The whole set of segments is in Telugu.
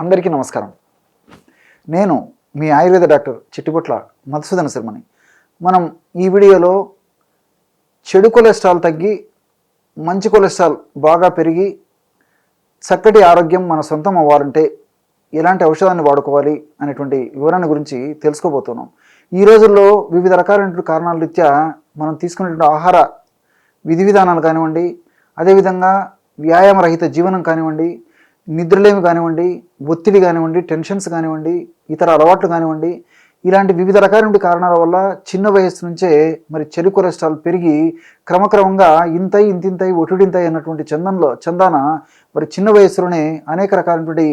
అందరికీ నమస్కారం. నేను మీ ఆయుర్వేద డాక్టర్ చిట్టిపొట్ల మధుసూదన శర్మని. మనం ఈ వీడియోలో చెడు కొలెస్ట్రాల్ తగ్గి మంచి కొలెస్ట్రాల్ బాగా పెరిగి చక్కటి ఆరోగ్యం మన సొంతం అవ్వాలంటే ఎలాంటి ఔషధాన్ని వాడుకోవాలి అనేటువంటి వివరాన్ని గురించి తెలుసుకోబోతున్నాం. ఈ రోజుల్లో వివిధ రకాలైనటువంటి కారణాల రీత్యా మనం తీసుకునేటువంటి ఆహార విధి విధానాలు కానివ్వండి అదేవిధంగా వ్యాయామరహిత జీవనం కానివ్వండి నిద్రలేమి కానివ్వండి ఒత్తిడి కానివ్వండి టెన్షన్స్ కానివ్వండి ఇతర అలవాట్లు కానివ్వండి ఇలాంటి వివిధ రకాలైన కారణాల వల్ల చిన్న వయస్సు నుంచే మరి చెడు కొలెస్ట్రాల్ పెరిగి క్రమక్రమంగా ఇంతై ఇంతింతై ఒటుడింతై అన్నటువంటి చందంలో చందాన మరి చిన్న వయస్సులోనే అనేక రకాలైనటువంటి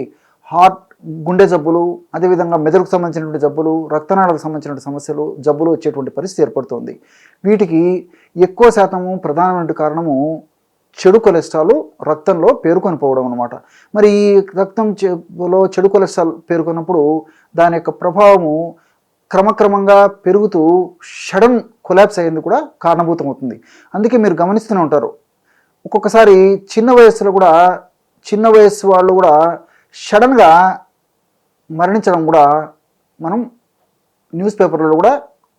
హార్ట్ గుండె జబ్బులు అదేవిధంగా మెదడుకు సంబంధించినటువంటి జబ్బులు రక్తనాళాలకు సంబంధించినటువంటి సమస్యలు జబ్బులు వచ్చేటువంటి పరిస్థితి ఏర్పడుతుంది. వీటికి ఎక్కువ శాతము ప్రధానమైన కారణము చెడు కొలెస్ట్రాల్ రక్తంలో పేరుకొని పోవడం అనమాట మరి ఈ రక్తం చెడు కొలెస్ట్రాల్ పేరుకున్నప్పుడు దాని యొక్క ప్రభావము క్రమక్రమంగా పెరుగుతూ షడన్ కొలాబ్స్ అయ్యేందుకు కూడా కారణభూతం అవుతుంది అందుకే మీరు గమనిస్తూనే ఉంటారు. ఒక్కొక్కసారి చిన్న వయస్సులో కూడా చిన్న వయస్సు వాళ్ళు కూడా సడన్గా మరణించడం కూడా మనం న్యూస్ పేపర్లో కూడా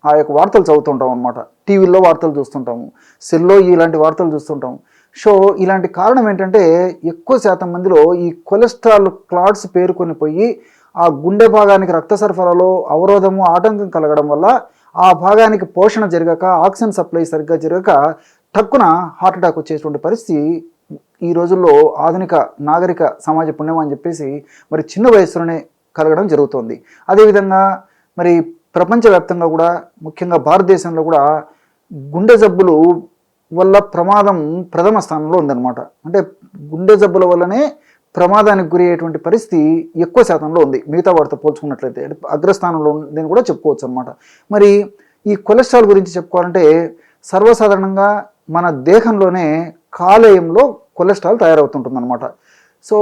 ఆ యొక్క వార్తలు చదువుతుంటాం అనమాట టీవీల్లో వార్తలు చూస్తుంటాము. సెల్లో ఇలాంటి వార్తలు చూస్తుంటాము. సో ఇలాంటి కారణం ఏంటంటే ఎక్కువ శాతం మందిలో ఈ కొలెస్ట్రాల్ క్లాట్స్ పేరుకొని పోయి ఆ గుండె భాగానికి రక్త సరఫరాలో అవరోధము ఆటంకం కలగడం వల్ల ఆ భాగానికి పోషణ జరగక ఆక్సిజన్ సప్లై సరిగ్గా జరగక తక్కువ హార్ట్ అటాక్ వచ్చేటువంటి పరిస్థితి ఈ రోజుల్లో ఆధునిక నాగరిక సమాజ పుణ్యం అని చెప్పేసి మరి చిన్న వయసులోనే కలగడం జరుగుతోంది. అదేవిధంగా మరి ప్రపంచవ్యాప్తంగా కూడా ముఖ్యంగా భారతదేశంలో కూడా గుండె జబ్బులు వల్ల ప్రమాదం ప్రథమ స్థానంలో ఉందన్నమాట. అంటే గుండె జబ్బుల వల్లనే ప్రమాదానికి గురి అయ్యేటువంటి పరిస్థితి ఎక్కువ శాతంలో ఉంది. మిగతా వాటితో పోల్చుకున్నట్లయితే అగ్రస్థానంలో ఉందని కూడా చెప్పుకోవచ్చు అనమాట మరి ఈ కొలెస్ట్రాల్ గురించి చెప్పుకోవాలంటే సర్వసాధారణంగా మన దేహంలోనే కాలేయంలో కొలెస్ట్రాల్ తయారవుతుంటుంది అనమాట సో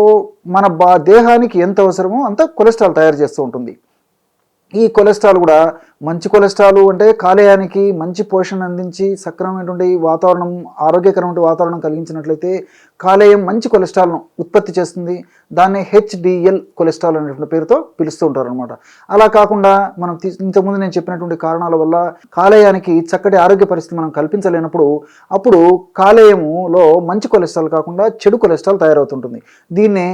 మన బా దేహానికి ఎంత అవసరమో అంత కొలెస్ట్రాల్ తయారు చేస్తూ ఉంటుంది. ఈ కొలెస్ట్రాల్ కూడా మంచి కొలెస్ట్రాల్ అంటే కాలేయానికి మంచి పోషణ అందించి సక్రమమైనటువంటి వాతావరణం ఆరోగ్యకరమైన వాతావరణం కలిగించినట్లయితే కాలేయం మంచి కొలెస్ట్రాల్ను ఉత్పత్తి చేస్తుంది. దాన్ని హెచ్డిఎల్ కొలెస్ట్రాల్ అనేటువంటి పేరుతో పిలుస్తూ ఉంటారు అనమాట అలా కాకుండా మనం ఇంతకుముందు నేను చెప్పినటువంటి కారణాల వల్ల కాలేయానికి చక్కటి ఆరోగ్య పరిస్థితి మనం కల్పించలేనప్పుడు అప్పుడు కాలేయములో మంచి కొలెస్ట్రాల్ కాకుండా చెడు కొలెస్ట్రాల్ తయారవుతుంటుంది. దీన్నే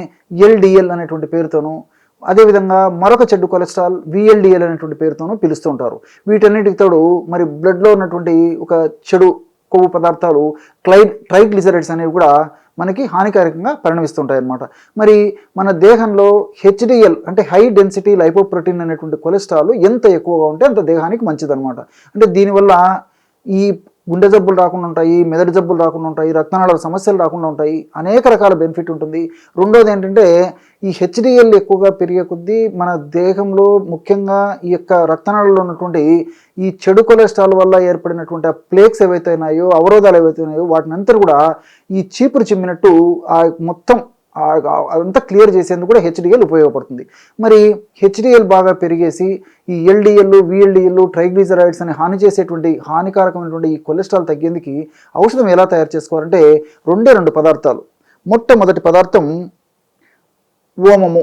ఎల్డిఎల్ అనేటువంటి పేరుతోనూ అదేవిధంగా మరొక చెడు కొలెస్ట్రాల్ విఎల్డిఎల్ అనేటువంటి పేరుతోనూ పిలుస్తూ ఉంటారు వీటన్నిటికి తోడు మరి బ్లడ్లో ఉన్నటువంటి ఒక చెడు కొవ్వు పదార్థాలు క్లై ట్రైగ్లిజరైడ్స్ అనేవి కూడా మనకి హానికారకంగా పరిణమిస్తుంటాయి అన్నమాట మరి మన దేహంలో హెచ్డిఎల్ అంటే హై డెన్సిటీ లైపోప్రోటీన్ అనేటువంటి కొలెస్ట్రాల్ ఎంత ఎక్కువగా ఉంటే అంత దేహానికి మంచిదన్నమాట. అంటే దీనివల్ల ఈ గుండె జబ్బులు రాకుండా ఉంటాయి మెదడు జబ్బులు రాకుండా ఉంటాయి రక్తనాళాల సమస్యలు రాకుండా ఉంటాయి అనేక రకాల బెనిఫిట్ ఉంటుంది. రెండోది ఏంటంటే ఈ హెచ్డిఎల్ ఎక్కువగా పెరిగే కొద్దీ మన దేహంలో ముఖ్యంగా ఈ యొక్క రక్తనాళాల్లో ఉన్నటువంటి ఈ చెడు కొలెస్ట్రాల్ వల్ల ఏర్పడినటువంటి ఆ ప్లేక్స్ ఏవైతే ఉన్నాయో అవరోధాలు ఏవైతే ఉన్నాయో వాటిని అంతా కూడా ఈ చీపురు చిమ్మినట్టు ఆ మొత్తం ఆ- అదంతా క్లియర్ చేసేందుకు కూడా హెచ్డిఎల్ ఉపయోగపడుతుంది. మరి హెచ్డిఎల్ బాగా పెరిగేసి ఈ ఎల్డిఎల్ విఎల్డిఎల్ ట్రైగ్లిజరాయిడ్స్ అని హాని చేసేటువంటి హానికారకమైనటువంటి ఈ కొలెస్ట్రాల్ తగ్గేందుకు ఔషధం ఎలా తయారు చేసుకోవాలంటే రెండే రెండు పదార్థాలు. మొట్టమొదటి పదార్థం ఓమము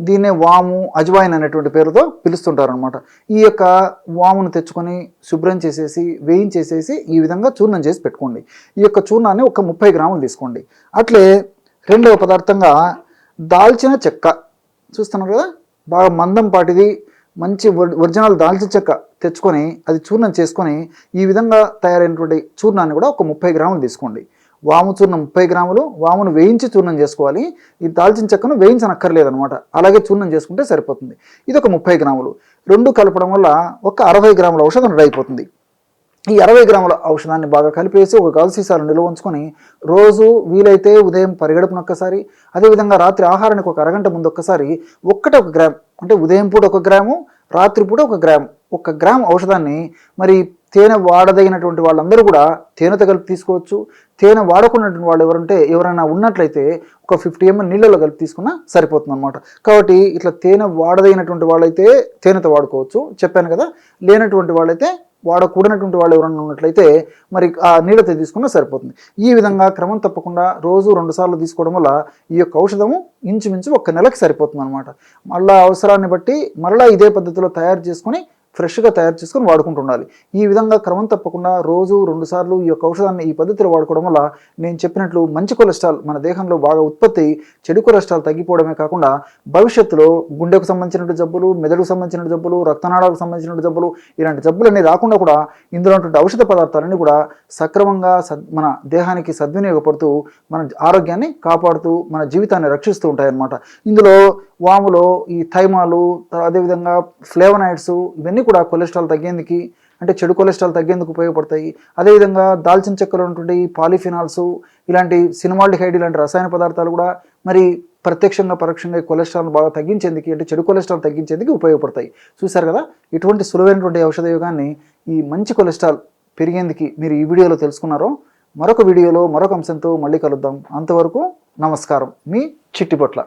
దీన్నే వాము అజ్వాయిన్ అనేటువంటి పేరుతో పిలుస్తుంటారు అనమాట ఈ యొక్క వామును తెచ్చుకొని శుభ్రం చేసేసి వేయించేసేసి ఈ విధంగా చూర్ణం చేసి పెట్టుకోండి. ఈ యొక్క చూర్ణాన్ని ఒక ముప్పై గ్రాములు తీసుకోండి. అట్లే రెండవ పదార్థంగా దాల్చిన చెక్క. చూస్తున్నారు కదా? బాగా మందం పాటిది మంచి ఒరిజినల్ దాల్చిన చెక్క తెచ్చుకొని అది చూర్ణం చేసుకొని ఈ విధంగా తయారైనటువంటి చూర్ణాన్ని కూడా ఒక ముప్పై గ్రాములు తీసుకోండి. వాము చూర్ణం ముప్పై గ్రాములు వామును వేయించి చూర్ణం చేసుకోవాలి. ఈ దాల్చిన చెక్కను వేయించనక్కర్లేదు అనమాట అలాగే చూర్ణం చేసుకుంటే సరిపోతుంది. ఇది ఒక ముప్పై గ్రాములు. రెండు కలపడం వల్ల ఒక అరవై గ్రాముల ఔషధం రెడీ అయిపోతుంది. ఈ అరవై గ్రాముల ఔషధాన్ని బాగా కలిపేసి ఒక గాజు సీసాలు నిల్వ ఉంచుకొని రోజు వీలైతే ఉదయం పరిగెడుపున ఒక్కసారి అదేవిధంగా రాత్రి ఆహారానికి ఒక అరగంట ముందు ఒక్కసారి ఒక్కటే ఒక గ్రామ్ అంటే ఉదయం పూట ఒక గ్రాము రాత్రి పూట ఒక గ్రామ్ ఒక గ్రామ్ ఔషధాన్ని మరి తేనె వాడదగినటువంటి వాళ్ళందరూ కూడా తేనెతో కలిపి తీసుకోవచ్చు. తేనె వాడకున్నటువంటి వాళ్ళు ఎవరంటే ఎవరైనా ఉన్నట్లయితే ఒక ఫిఫ్టీ ఎంఎల్ నీళ్ళలో కలిపి తీసుకున్నా సరిపోతుంది అనమాట కాబట్టి ఇట్లా తేనె వాడదగినటువంటి వాళ్ళైతే తేనెతో వాడుకోవచ్చు. చెప్పాను కదా లేనటువంటి వాళ్ళైతే వాడకూడనటువంటి వాళ్ళు ఎవరైనా ఉన్నట్లయితే మరి ఆ నీళ్ళతో తీసుకున్నా సరిపోతుంది. ఈ విధంగా క్రమం తప్పకుండా రోజు రెండు సార్లు తీసుకోవడం వల్ల ఈ యొక్క ఔషధము ఇంచుమించు ఒక నెలకి సరిపోతుంది అనమాట మళ్ళా అవసరాన్ని బట్టి మరలా ఇదే పద్ధతిలో తయారు చేసుకొని ఫ్రెష్గా తయారు చేసుకొని వాడుకుంటూ ఉండాలి. ఈ విధంగా క్రమం తప్పకుండా రోజు రెండు సార్లు ఈ యొక్క ఔషధాన్ని ఈ పద్ధతిలో వాడుకోవడం వల్ల నేను చెప్పినట్లు మంచి కొలెస్ట్రాల్ మన దేహంలో బాగా ఉత్పత్తి చెడు కొలెస్ట్రాల్ తగ్గిపోవడమే కాకుండా భవిష్యత్తులో గుండెకు సంబంధించిన జబ్బులు మెదడుకు సంబంధించిన జబ్బులు రక్తనాళాలకు సంబంధించిన జబ్బులు ఇలాంటి జబ్బులన్నీ రాకుండా కూడా ఇందులో ఉన్నటువంటి ఔషధ పదార్థాలన్నీ కూడా సక్రమంగా సద్ మన దేహానికి సద్వినియోగపడుతూ మన ఆరోగ్యాన్ని కాపాడుతూ మన జీవితాన్ని రక్షిస్తూ ఉంటాయన్నమాట. ఇందులో వాములో ఈ థైమాలు అదేవిధంగా ఫ్లేవనాయిడ్స్ ఇవన్నీ కూడా కొలెస్ట్రాల్ తగ్గేందుకు అంటే చెడు కొలెస్ట్రాల్ తగ్గేందుకు ఉపయోగపడతాయి. అదేవిధంగా దాల్చిన చెక్కలో ఉన్నటువంటి పాలిఫినాల్స్ ఇలాంటి సినిమాల్డిహైడ్ ఇలాంటి రసాయన పదార్థాలు కూడా మరి ప్రత్యక్షంగా పరోక్షంగా కొలెస్ట్రాల్ బాగా తగ్గించేందుకు అంటే చెడు కొలెస్ట్రాల్ తగ్గించేందుకు ఉపయోగపడతాయి. చూశారు కదా? ఇటువంటి సులువైనటువంటి ఔషధ యోగాన్ని ఈ మంచి కొలెస్ట్రాల్ పెరిగేందుకు మీరు ఈ వీడియోలో తెలుసుకున్నారో మరొక వీడియోలో మరొక అంశంతో మళ్ళీ కలుద్దాం. అంతవరకు నమస్కారం. మీ చిట్టిపొట్ల.